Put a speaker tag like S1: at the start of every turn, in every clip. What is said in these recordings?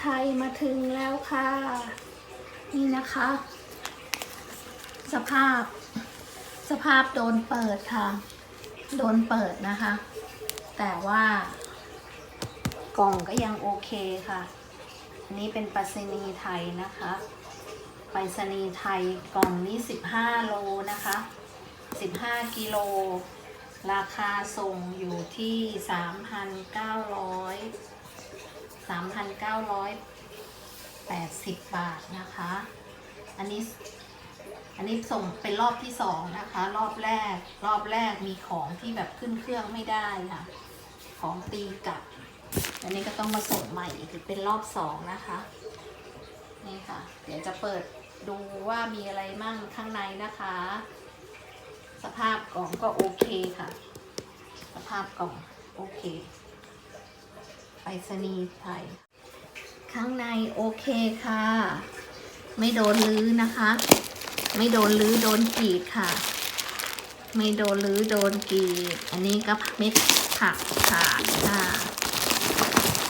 S1: ไทยมาถึงแล้วค่ะ นี่นะคะ สภาพ สภาพโดนเปิดค่ะ โดนเปิดนะคะ แต่ว่ากล่องก็ยังโอเคค่ะ อันนี้เป็นไปรษณีไทยนะคะไปรษณีย์ไทยกล่องนี้ 15 โลนะคะ 15 กิโล ราคาส่งอยู่ที่ 3,900 3,980 บาทนะคะ อันนี้ อันนี้ส่งเป็นรอบที่สองนะคะ รอบแรก รอบแรกมีของที่แบบขึ้นเครื่องไม่ได้ค่ะ ของตีกลับ อันนี้ก็ต้องมาส่งใหม่อีกเป็นรอบสองนะคะ นี่ค่ะ เดี๋ยวจะเปิดดูว่ามีอะไรมั่งข้างในนะคะ สภาพกล่องก็โอเคค่ะ สภาพกล่องโอเค ไปรษณีย์ไทย ข้างในโอเคค่ะ ไม่โดนลื้อนะคะ ไม่โดนลื้อโดนกรีดค่ะ ไม่โดนลื้อโดนกรีด อันนี้ก็เม็ดผักขาดค่ะ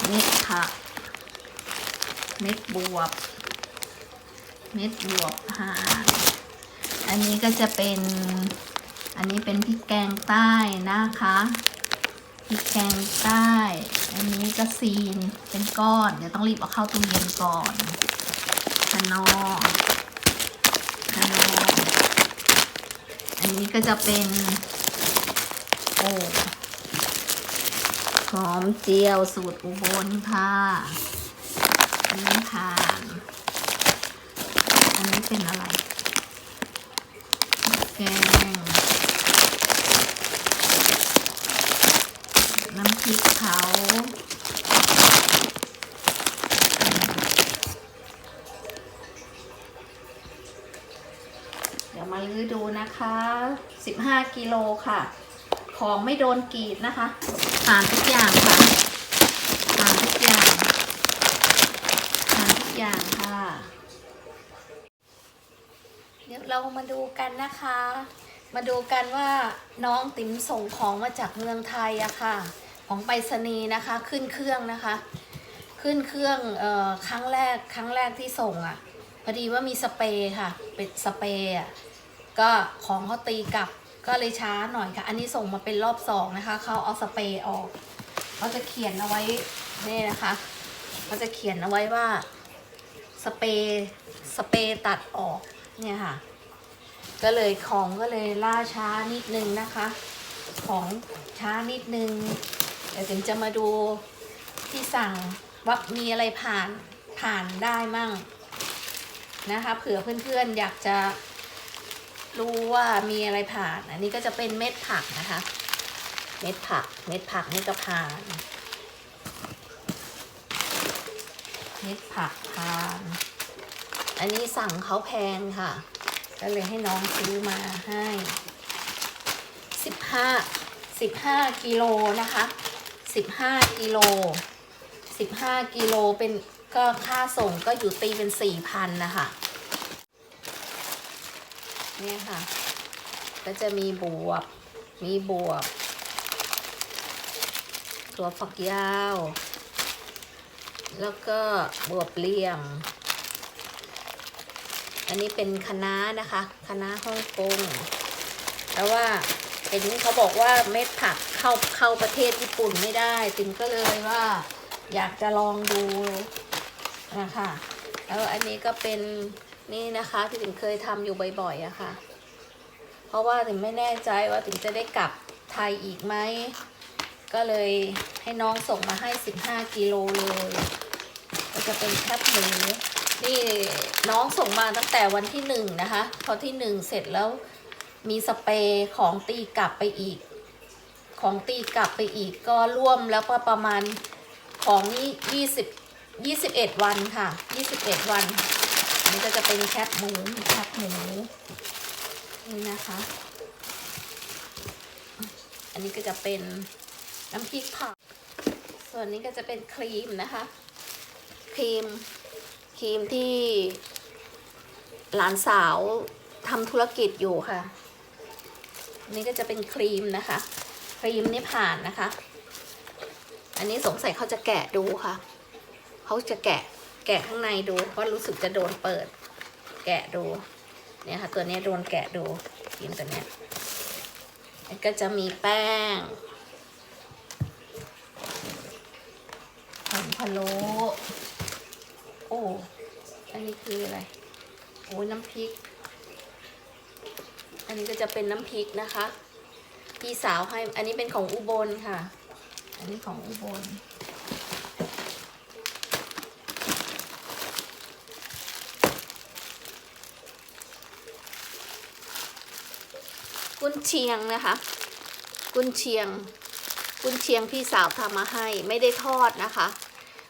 S1: เม็ดผัก เม็ดบวบ เม็ดบวบผ่าอันนี้ก็จะเป็น อันนี้เป็นพริกแกงใต้นะคะ พริกแกงใต้ อันนี้ก็ซีนเป็นก้อน เดี๋ยวต้องรีบเอาเข้าตู้เย็นก่อนคนอคนออันนี้ก็จะเป็น โอ้หอมเจียวสูตรอุบลค่ะอันนี้ผ่านอันนี้เป็นอะไร แกง น้ำพ ริกเผาเดี๋ยวมาลื้อดูนะคะ 15 กิโลค่ะ ของไม่โดนกรีดนะคะผ่านทุกอย่างค่ะผ่านทุกอย่างผ่านทุกอย่างค่ะ เดี๋ยวเรามาดูกันนะคะมาดูกันว่าน้องติ๋มส่งของมาจากเมืองไทยอะค่ะ ของไปรษณีย์นะคะ ขึ้นเครื่องนะคะ ขึ้นเครื่องเอ่อครั้งแรกครั้งแรกที่ส่งอะพอดีว่ามีสเปรย์ค่ะ เป็นสเปรย์อะก็ของเขาตีกลับก็เลยช้าหน่อยค่ะ อันนี้ส่งมาเป็นรอบสองนะคะเขาเอาสเปรย์ออกเขาจะเขียนเอาไว้นี่นะคะเขาจะเขียนเอาไว้ว่าสเปรย์สเปรย์ตัดออกเนี่ยค่ะ ก็เลยของก็เลยล่าช้านิดนึงนะคะ ของช้านิดนึง เดี๋ยวถึงจะมาดูที่สั่งว่ามีอะไรผ่านผ่านได้มั่งนะคะเผื่อเพื่อนๆอยากจะรู้ว่ามีอะไรผ่าน อันนี้ก็จะเป็นเม็ดผักนะคะ เม็ดผัก เม็ดผักนี่ก็ผ่าน เม็ดผักผ่าน อันนี้สั่งเขาแพงค่ะ ก็เลยให้น้องซื้อมาให้สิบห้าสิบห้ากิโลนะคะ สิบห้ากิโลสิบห้ากิโลเป็นก็ค่าส่งก็อยู่ตีเป็นสี่พันนะคะเนี่ยค่ะ ก็จะมีบวบมีบวบถั่วฝักยาว แล้วก็บวบเลี่ยม อันนี้เป็นคณะน้านะคะคณะน้าฮ่องกงแต่ว่าเห็นเขาบอกว่าเม็ดผัก เข้าเข้าประเทศญี่ปุ่นไม่ได้ติมก็เลยว่าอยากจะลองดูนะคะแล้วอันนี้ก็เป็นนี่นะคะที่ติมเคยทำอยู่บ่อยๆอะค่ะ เพราะว่าติมไม่แน่ใจว่าติมจะได้กลับไทยอีกไหมก็เลยให้น้องส่งมาให้ 15กิโลเลยก็จะเป็นแคบหมูนี่น้องส่งมาตั้งแต่วันที่หนึ่งนะคะ พอที่หนึ่งเสร็จแล้วมีสเปรย์ของตีกลับไปอีก ของตีกลับไปอีกก็ร่วมแล้วก็ประมาณของนี่ยี่สิบยี่สิบเอ็ดวันค่ะยี่สิบเอ็ดวันอันนี้ก็จะเป็นแคบหมูแคบหมูนี่นะคะ อันนี้ก็จะเป็นน้ำพริกผักส่วนนี้ก็จะเป็นครีมนะคะ ครีมครีมที่หลานสาวทำธุรกิจอยู่ค่ะ นี่ก็จะเป็นครีมนะคะ ครีมนี่ผ่านนะคะ อันนี้สงสัยเขาจะแกะดูค่ะ เขาจะแกะแกะข้างในดูเพราะรู้สึกจะโดนเปิด แกะดู เนี่ยค่ะ ตัวนี้โดนแกะดูครีมตัวเนี้ยแล้วก็จะมีแป้งผงพะโล้โอ้ อันนี้คืออะไร โอ้น้ำพริก อันนี้ก็จะเป็นน้ำพริกนะคะ พี่สาวให้ อันนี้เป็นของอุบลค่ะ อันนี้ของอุบล กุนเชียงนะคะ กุนเชียง กุนเชียงพี่สาวทำมาให้ ไม่ได้ทอดนะคะ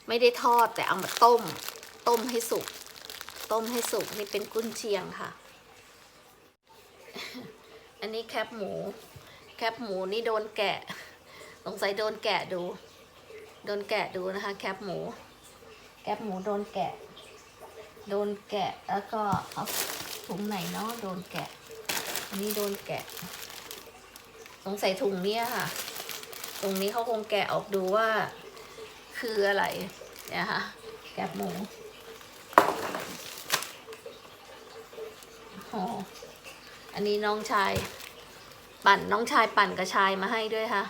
S1: ไม่ได้ทอดแต่เอามาต้ม ต้มให้สุก ต้มให้สุกนี่เป็นกุนเชียงค่ะ อันนี้แคบหมู คบหมูนี่โดนแกะ สงสัยโดนแกะดู โดนแกะดูนะคะ แคบหมู แคบหมูโดนแกะ โดนแกะแล้วก็เอาถุงไหนเนาะโดนแกะ อันนี้โดนแกะ สงสัยถุงเนี้ยค่ะ ตรงนี้เขาคงแกะออกดูว่า คืออะไรเนี่ยค่ะแกบหมูโอ้อันนี้น้องชาย ปั่นน้องชายปั่นกระชายมาให้ด้วยค่ะ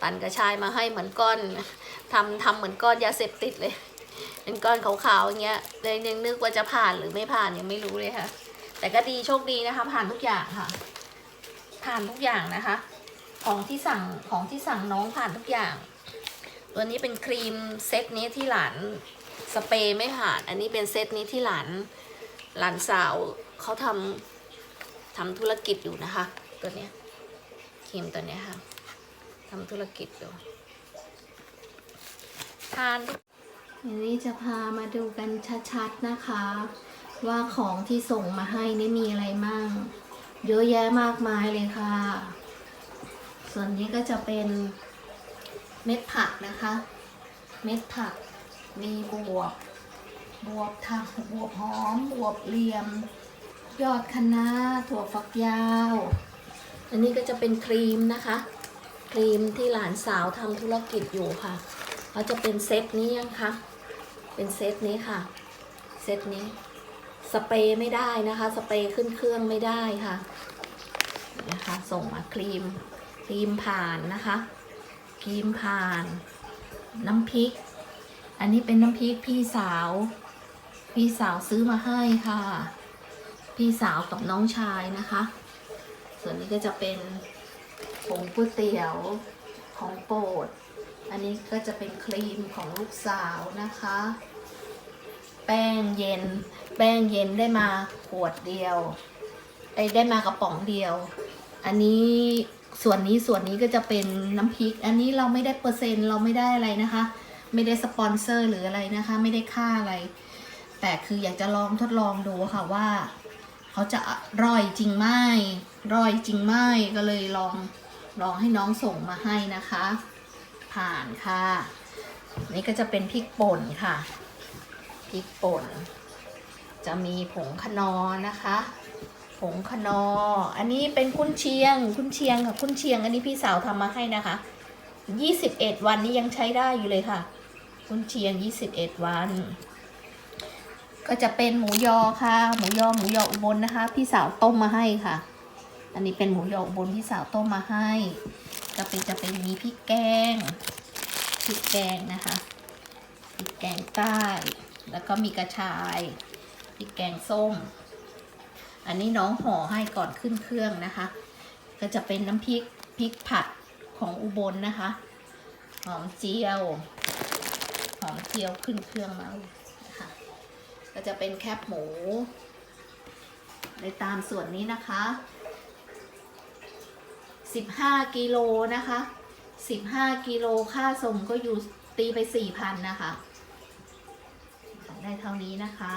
S1: ปั่นกระชายมาให้เหมือนก้อนทำทำเหมือนก้อนยาเสพติดเลย เป็นก้อนขาวๆอย่างเงี้ยเลยยังนึกว่าจะผ่านหรือไม่ผ่านยังไม่รู้เลยค่ะ แต่ก็ดีโชคดีนะคะ ผ่านทุกอย่างค่ะ ผ่านทุกอย่างนะคะ ของที่สั่งของที่สั่งน้องผ่านทุกอย่าง ตัวนี้เป็นครีมเซตนี้ที่หลานสเปรย์ไม่ผ่าน อันนี้เป็นเซตนี้ที่หลานหลานสาวเขาทำทำธุรกิจอยู่นะคะ ตัวเนี้ยครีมตัวเนี้ยค่ะทำธุรกิจอยู่ทานทีนี้จะพามาดูกันชัดๆนะคะ ว่าของที่ส่งมาให้นี่มีอะไรมั่ง เยอะแยะมากมายเลยค่ะ ส่วนนี้ก็จะเป็นเม็ดผักนะคะ เม็ดผักมีบวบบวบทักบวบหอม บวบเหลี่ยม ยอดคะน้าถั่วฝักยาว อันนี้ก็จะเป็นครีมนะคะ ครีมที่หลานสาวทำธุรกิจอยู่ค่ะเขาจะเป็นเซตนี้ยังคะเป็นเซตนี้ค่ะเซตนี้ สเปรย์ไม่ได้นะคะ สเปรย์ขึ้นเครื่องไม่ได้ค่ะนะคะส่งมาครีมครีมผ่านนะคะครีมผ่าน น้ำพริก อันนี้เป็นน้ำพริกพี่สาว พี่สาวซื้อมาให้ค่ะ พี่สาวกับน้องชายนะคะ ส่วนนี้ก็จะเป็นผงก๋วยเตี๋ยวของโปรด อันนี้ก็จะเป็นครีมของลูกสาวนะคะ แป้งเย็น แป้งเย็นได้มาขวดเดียวไอ้ได้มากระป๋องเดียว อันนี้ส่วนนี้ส่วนนี้ก็จะเป็นน้ำพริก อันนี้เราไม่ได้เปอร์เซ็นต์เราไม่ได้อะไรนะคะ ไม่ได้สปอนเซอร์หรืออะไรนะคะ ไม่ได้ค่าอะไร แต่คืออยากจะลองทดลองดูค่ะว่า เขาจะอร่อยจริงไหมร่อยจริงไหมก็เลยลองลองให้น้องส่งมาให้นะคะ ผ่านค่ะ นี่ก็จะเป็นพริกป่นค่ะพริกป่น จะมีผงคนอนะคะ ผงคนอ อันนี้เป็นกุนเชียงกุนเชียงค่ะกุนเชียง อันนี้พี่สาวทำมาให้นะคะ21 วันนี้ยังใช้ได้อยู่เลยค่ะกุนเชียง 21 วัน ก็จะเป็นหมูยอค่ะ หมูยอหมูยออุบลนะคะ พี่สาวต้มมาให้ค่ะ อันนี้เป็นหมูยออุบลพี่สาวต้มมาให้ก็เป็นจะเป็นมีพริกแกงพริกแกงนะคะพริกแกงใต้ แล้วก็มีกระชายพริกแกงส้ม อันนี้น้องห่อให้ก่อนขึ้นเครื่องนะคะ ก็จะเป็นน้ำพริกพริกผัดของอุบลนะคะ หอมเจียว หอมเจียวขึ้นเครื่องมานะคะ ก็จะเป็นแคบหมู ในตามส่วนนี้นะคะ 15กิโลนะคะ 15กิโลค่าส่งก็อยู่ตีไป4,000นะคะ ได้เท่านี้นะคะ